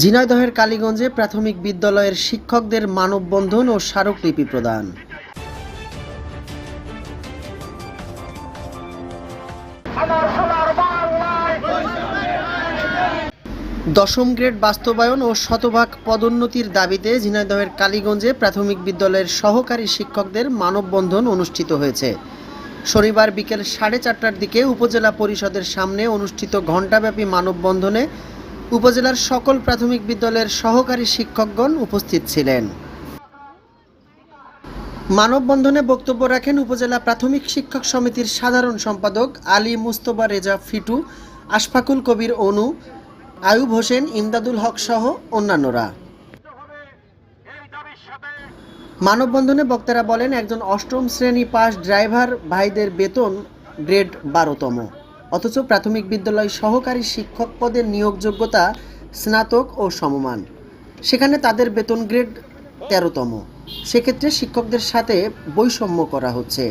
ঝিনাইদহের কালীগঞ্জে প্রাথমিক বিদ্যালয়ের শিক্ষকদের মানববন্ধন ও স্মারকলিপি প্রদান। দশম গ্রেড বাস্তবায়ন ও শতভাগ পদোন্নতির দাবিতে ঝিনাইদহের কালীগঞ্জে প্রাথমিক বিদ্যালয়ের সহকারী শিক্ষকদের মানববন্ধন অনুষ্ঠিত হয়েছে। শনিবার বিকেল সাড়ে চারটার দিকে উপজেলা পরিষদের সামনে অনুষ্ঠিত ঘণ্টাব্যাপী মানববন্ধনে উপজেলার সকল প্রাথমিক বিদ্যালয়ের সহকারী শিক্ষকগণ উপস্থিত ছিলেন। মানববন্ধনে বক্তব্য রাখেন উপজেলা প্রাথমিক শিক্ষক সমিতির সাধারণ সম্পাদক আলী মুস্তফা রেজা ফিটু, আশফাকুল কবির অনু, আয়ুব হোসেন, ইমদাদুল হক সহ অন্যান্যরা। মানববন্ধনে বক্তারা বলেন, একজন অষ্টম শ্রেণি পাস ড্রাইভার, ভাইদের বেতন গ্রেড বারোতম। অথচ প্রাথমিক বিদ্যালয় সহকারী শিক্ষক পদের নিয়োগযোগ্যতা স্নাতক ও সমমান। সেখানে তাদের বেতন গ্রেড তেরোতম। সেক্ষেত্রে শিক্ষকদের সাথে বৈষম্য করা হচ্ছে।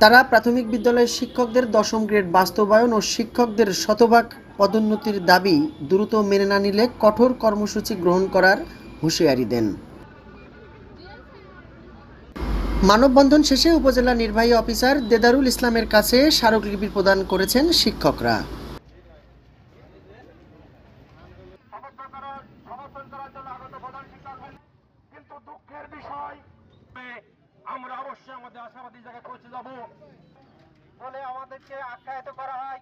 তারা প্রাথমিক বিদ্যালয়ের শিক্ষকদের দশম গ্রেড বাস্তবায়ন ও শিক্ষকদের শতভাগ পদোন্নতির দাবি দ্রুত মেনে না নিলে কঠোর কর্মসূচি গ্রহণ করার হুঁশিয়ারি দেন। মানববন্ধন শেষে উপজেলা নির্বাহী অফিসার দেদারুল ইসলামের কাছে স্মারকলিপি প্রদান করেছেন শিক্ষকরা। কিন্তু দুঃখের বিষয় আমরা অবশ্যই আমাদেরকে আখ্যায়িত করা হয়।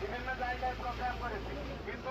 বিভিন্ন জায়গায় প্রোগ্রাম করেছি। কিন্তু